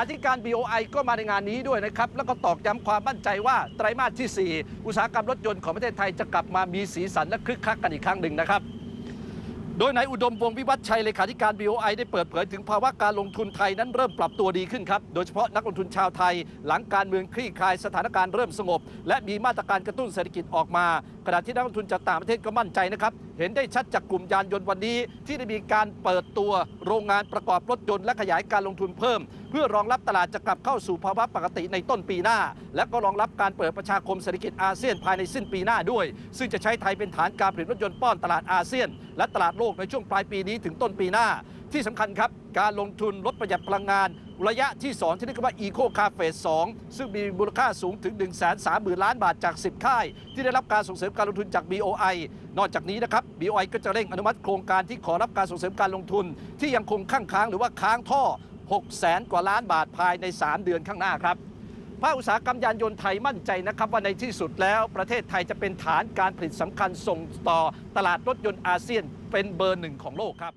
อธิการ BOI ก็มาในงานนี้ด้วยนะครับ แล้วก็ตอกย้ำความมั่นใจว่าไตรมาสที่ 4 อุตสาหกรรมรถยนต์ของประเทศไทยจะกลับมามีสีสันและคึกคักกันอีกครั้งหนึ่งนะครับ โดยนายอุดมวงศ์วิวัฒชัยเลขาธิการ BOI ได้เปิดเผยถึงภาวะการลงทุนไทยนั้นเริ่มปรับตัวดีขึ้นครับ โดยเฉพาะนักลงทุนชาวไทย หลังการเมืองคลี่คลายสถานการณ์เริ่มสงบ และมีมาตรการกระตุ้นเศรษฐกิจออกมาขณะที่นักลงทุนจากต่างประเทศก็มั่นใจนะครับเห็นได้ชัดจากกลุ่มยานยนต์วันนี้ ที่ได้มีการเปิดตัวโรงงานประกอบรถยนต์และขยายการลงทุนเพิ่มเพื่อรองรับตลาดจะกลับเข้าสู่ภาวะปกติในต้นปีหน้า และก็รองรับการเปิดประชาคมเศรษฐกิจอาเซียนภายในสิ้นปีหน้าด้วย ซึ่งจะใช้ไทยเป็นฐานการผลิตรถยนต์ป้อนตลาดอาเซียน และตลาดโลกในช่วงปลายปีนี้ถึงต้นปีหน้า ที่สำคัญครับ การลงทุนลดประหยัดพลังงาน ระยะที่ 2 ที่เรียกว่า Eco Car Phase 2ซึ่งมีมูลค่าสูงถึง 1 3 0 0 0 0 ล้านบาทจาก 10 ค่าย ที่ได้รับการส่งเสริมการลงทุนจาก BOI นอกจากนี้นะครับ BOI ก็จะเร่งอนุมัติโครงการที่ขอรับการส่งเสริมการลงทุน ที่ยังคงข้างค้างหรือว่าค้างท่อ 6แสนกว่าล้านบาทภายใน 3 เดือนข้างหน้าครับภาคอุตสาหกรรมยานยนต์ไทยมั่นใจนะครับว่าในที่สุดแล้วประเทศไทยจะเป็นฐานการผลิตสำคัญส่งต่อตลาดรถยนต์อาเซียนเป็นเบอร์หนึ่งของโลกครับ